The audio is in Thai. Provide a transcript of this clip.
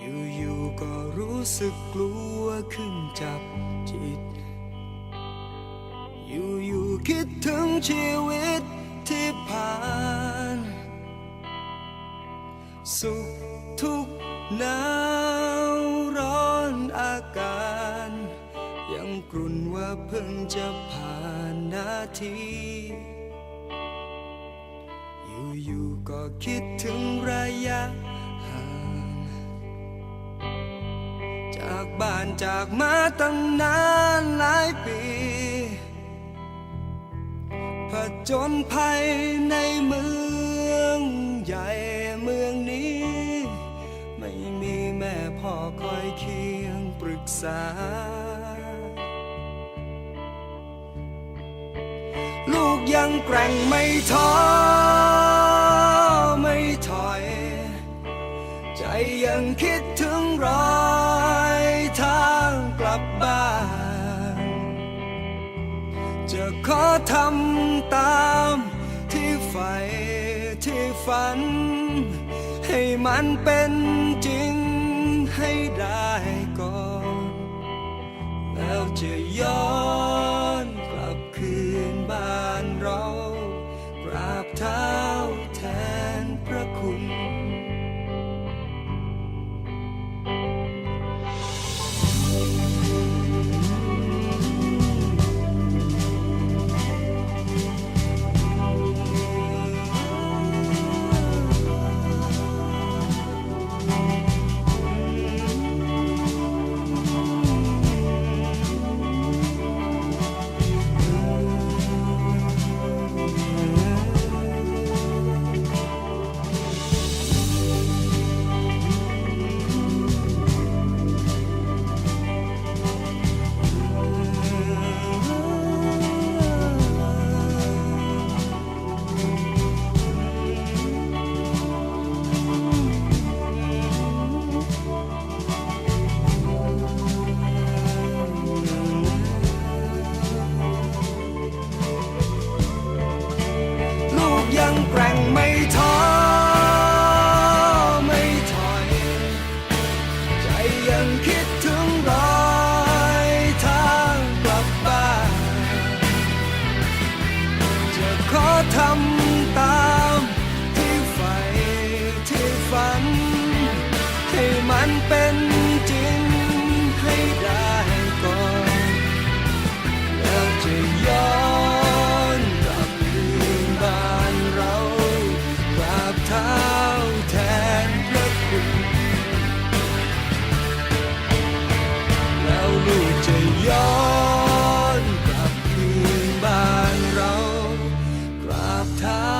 อยู่ๆก็รู้สึกกลัวขึ้นจับจิต อยู่ๆคิดถึงชีวิตที่ผ่าน สุขทุกหนาวร้อนอาการ ยังกลุ่นว่าเพิ่งจะผ่านนาทีอยู่ๆก็คิดถึงระยะ จากบ้านจากมาตั้งนานหลายปีผจญภัยในเมืองใหญ่เมืองนี้ ไม่มีแม่พ่อคอยเคียงปรึกษา ลูกยังแกร่งไม่ท้อไม่ถอย ใจยังคิดถึง บบ้าน จะขอทำตามที่ใฝ่ที่ฝัน ให้มันเป็น ยังคิดถึงรอยทางกลับบ้านจะขอทำตามที่ใฝ่ที่ฝัน ให้มันเป็น ย้อนกลับคืนบ้านเรากราบเท้า